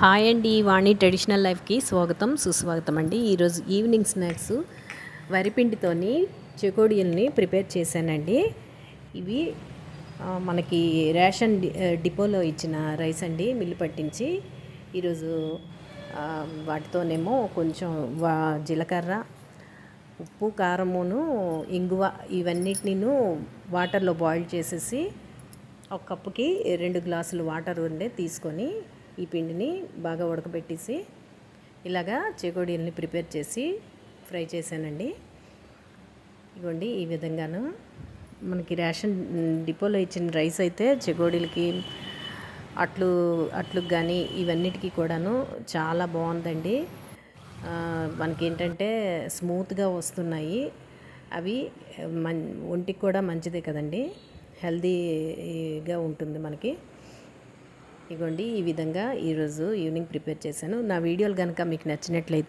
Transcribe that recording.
Hi అండి వాణి traditional లైఫ్కి స్వాగతం సుస్వాగతం అండి. ఈరోజు ఈవినింగ్ స్నాక్స్ వరిపిండితోని చెకోడియల్ని ప్రిపేర్ చేశానండి. ఇవి మనకి రేషన్ డిపోలో ఇచ్చిన రైస్ అండి మిల్లు పట్టించి. ఈరోజు వాటితోనేమో కొంచెం వా జీలకర్ర ఉప్పు కారమును ఇంగువ ఇవన్నిటిని వాటర్లో బాయిల్ చేసేసి ఒక కప్పుకి రెండు గ్లాసులు వాటర్ ఉండే తీసుకొని ఈ పిండిని బాగా ఉడకబెట్టేసి ఇలాగా చెకోడీల్ని ప్రిపేర్ చేసి ఫ్రై చేశానండి. ఇవ్వండి ఈ విధంగాను మనకి రేషన్ డిపోలో ఇచ్చిన రైస్ అయితే చెగోడీలకి అట్లు అట్లకు కానీ ఇవన్నిటికీ కూడాను చాలా బాగుందండి. మనకి ఏంటంటే స్మూత్గా వస్తున్నాయి. అవి మన్ ఒంటికి కూడా మంచిదే కదండి. హెల్దీగా ఉంటుంది మనకి. ఇగోండి ఈ విధంగా ఈరోజు ఈవినింగ్ ప్రిపేర్ చేశాను. నా వీడియోలు కనుక మీకు నచ్చినట్లయితే